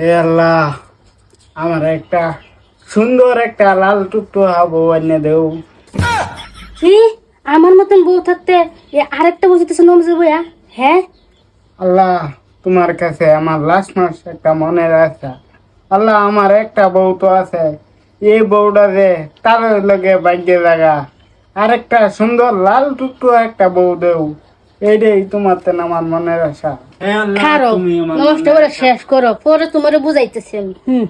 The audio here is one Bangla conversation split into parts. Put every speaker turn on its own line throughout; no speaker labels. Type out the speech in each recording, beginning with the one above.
হে আল্লাহ আমার একটা সুন্দর একটা লাল টুকটু বউ এনে দেও।
কি? আমার মতন বউ থাকতে এ আরেকটা বসেছে নমজে বইয়া? হ্যাঁ
আল্লাহ তোমার কাছে আমার লাস্ট মাস একটা মনের আশা আল্লাহ আমার একটা বউ তো আছে। এই বউটা যে তার লগে ভাগ্যে জায়গা আরেকটা সুন্দর লাল টুকটু একটা বউ দেও। এইটাই তোমার তেন আমার মনের আশা। হে
খারো নষ্ট করে শেষ করো পরে তোমার বুঝাইতেছি আমি। হুম।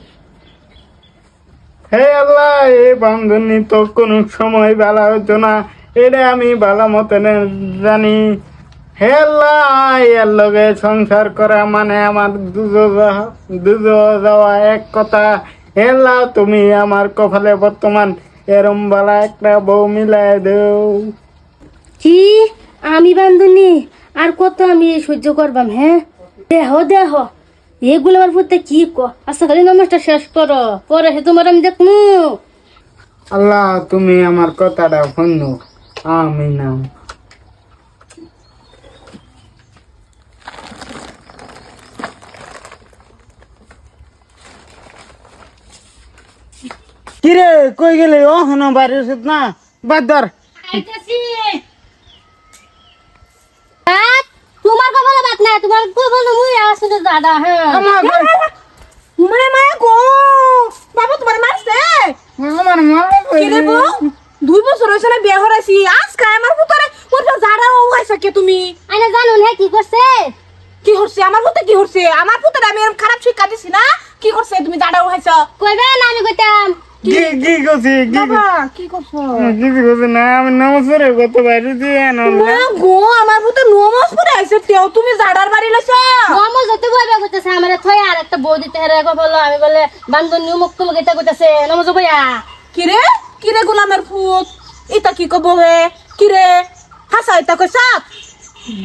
হে আল্লাহ এই তো কোন সময় বেলা হতো না এটা আমি ভালো মতন জানি। হে আল্লাহ এর লগে সংসার করা মানে আমার দুজো যা- দুজো যাওয়া এক কথা। হে আল্লাহ তুমি আমার কপালে বর্তমান এরম বালা একটা বউ মিলাই দেও।
কি? আমি বান্ধনি আর কত আমি সহ্য করবাম হ্যাঁ? দেহ দেহ। এগুলো আমার পুতে কি ক? আচ্ছা খালি নমস্কার শেষ করো। পরে হে তোমার আমি দেখমু।
আল্লাহ তুমি আমার কথাটা শুনো। আমি নাম কিরে কই গেলে? ও হন বাইরে না? বাদ ধর।
তোমার কপালে বাত না তোমার কপালে মুই আসলে দাদা হ্যাঁ।
আমার ভাই-
মায়া গো! বাবা তোমার মারছে?
আমার মা
কিরে বউ? দুই বছর হয়েছে না বিয়ে হরাইছি আজকে আমার পুতরে ওটা জাড়া ও হয়েছে কে তুমি?
আইনা জানুন হ্যাঁ কি করছে?
কি করছে? আমার পুতে কি করছে? আমার পুতরে আমি এরকম খারাপ শিক্ষা দিছি না? কি করছে? তুমি জাড়া ও হয়েছ
কইবে না আমি কইতাম
কি? কি করছি কি
বাবা কি করছ
কিছু করছি না আমি নমস্কার কত বাইরে দিয়ে
মা গো আমার পুতে নমাজ পড়ে আইছে তেও তুমি জাড়ার বাড়ি লইছ?
মামু যত বইবে কইতেছে আমার থই আর একটা বউ দিতে হেরে গো বলো আমি বলে মুখ কইতেছে নমজ বইয়া।
গোলামের ফুট এটা কি কব হে? কিরে? হাসা এটা কইছা?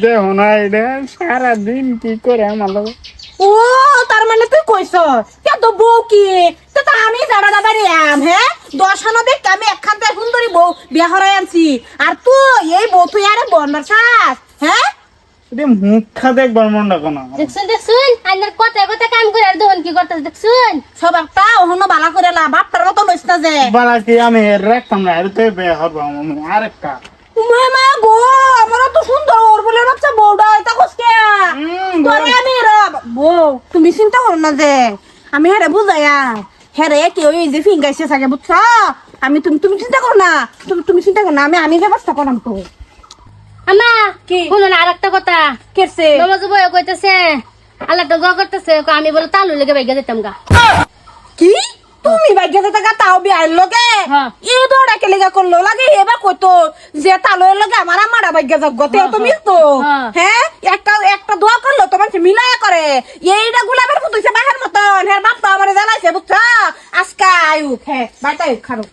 দেহ না এটা সারাদিন কি করে আমার
ও তার মানে তুই কইছ? কে তো বউ কি? আমি জাড়া দাবারি আম হ্যাঁ দশ হানো দেখ আমি একখান থেকে সুন্দরী বউ বিয়া হরাই আনছি। আর তুই এই বউ তুই আরে বনবার চাস হ্যাঁ
দেখছুন দেখছুন আইনার কথা কথা কাম করে আর দহন কি দেখছুন?
সব একটা ওহনো বালা করে লা মতো না যে।
বালা কি আমি রাখতাম না আর তো বে হরবা আমি আরেকটা।
মা মা গো তো সুন্দর ওর বলে বাচ্চা বউটা এটা কসকে তোরে আমি রব বউ তুমি চিন্তা করো না যে আমি হেরে বুঝাইয়া হেরে কি ওই যে ফিঙ্গাইছে থাকে বুঝছ? আমি তুমি তুমি চিন্তা করো না। তুমি তুমি চিন্তা করো না আমি আমি ব্যবস্থা করাম তো।
আমা
কি?
শুনুন আর একটা কথা।
কেছে
নমজ বইয়া কইতেছে আল্লাহ তো গো করতেছে আমি বলে তালু লেগে বাইগা যেতাম গা।
কি? তুমি বাইকে যেতে গা তাও বিয়ার লগে?
হ্যাঁ।
এই দৌড়া কে লেগা করল লাগে এবার কইতো যে তালোর লগে আমার আমারা বাইকে যাক গতে তো মিলতো।
হ্যাঁ।
হ্যাঁ একটা একটা দোয়া করল তোমার মিলায়া করে। এইটা গুলাবের মতো বাহের মতন হ্যাঁ বাপ তো আমার জ্বালাইছে বুঝছ আজকে আয়ুক হ্যাঁ বাইটা আয়ুক খারো